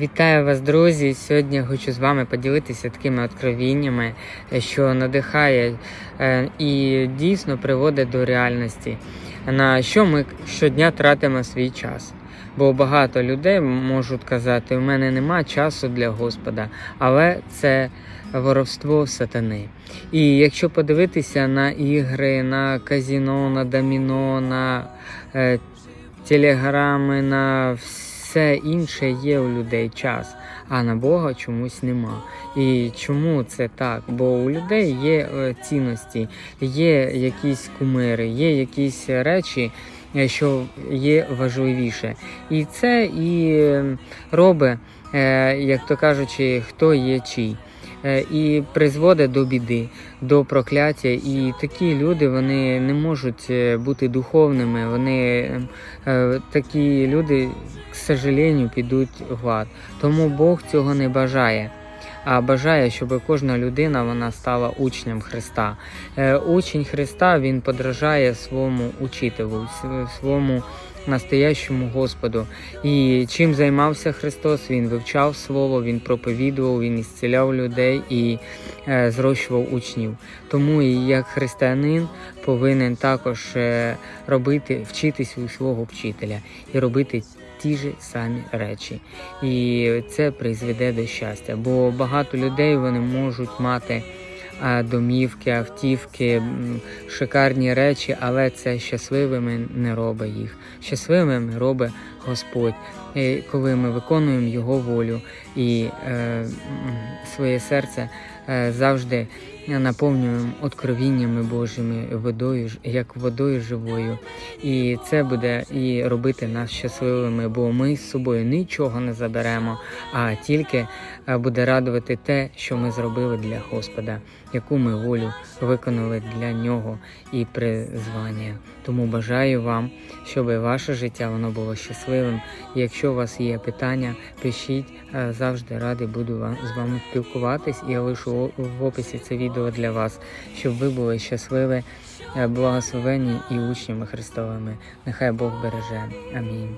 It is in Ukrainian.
Вітаю вас, друзі! Сьогодні хочу з вами поділитися такими откровіннями, е, що надихає е, і дійсно приводить до реальності, на що ми щодня тратимо свій час. Бо багато людей можуть казати, у мене нема часу для Господа, але це воровство сатани. І якщо подивитися на ігри, на казіно, на доміно, на е, телеграми, на все інше є у людей час, а на Бога чомусь нема. І чому це так? Бо у людей є е, цінності, є якісь кумири, є якісь речі. е, Що є важливіше, і це і е, робить, е, як то кажучи, хто є чий. Е, І призводить до біди, до прокляття. І такі люди вони не можуть е, бути духовними. Вони е, такі люди, к сожалению, підуть в ад. Тому Бог цього не бажає. А бажає, щоб кожна людина вона стала учнем Христа. Е, Учень Христа він подражає своєму учителю, своєму настоящому Господу. І чим займався Христос? Він вивчав Слово, він проповідував, він ісціляв людей і е, зрощував учнів. Тому і як християнин повинен також е, робити, вчитись у свого вчителя і робити ті ж самі речі. І це призведе до щастя. Бо багато людей вони можуть мати домівки, автівки, шикарні речі, але це щасливими не робить їх. Щасливими робить Господь, коли ми виконуємо Його волю і е, своє серце е, завжди наповнюємо откровіннями Божими водою, як водою живою. І це буде і робити нас щасливими, бо ми з собою нічого не заберемо, а тільки е, буде радувати те, що ми зробили для Господа, яку ми волю виконали для нього і призвання. Тому бажаю вам, щоб ваше життя воно було щасливим. Якщо у вас є питання, пишіть Е, завжди радий буду з вами спілкуватись. Я лишу в описі це відео для вас, щоб ви були щасливі, е, благословені і учнями Христовими. Нехай Бог береже. Амінь.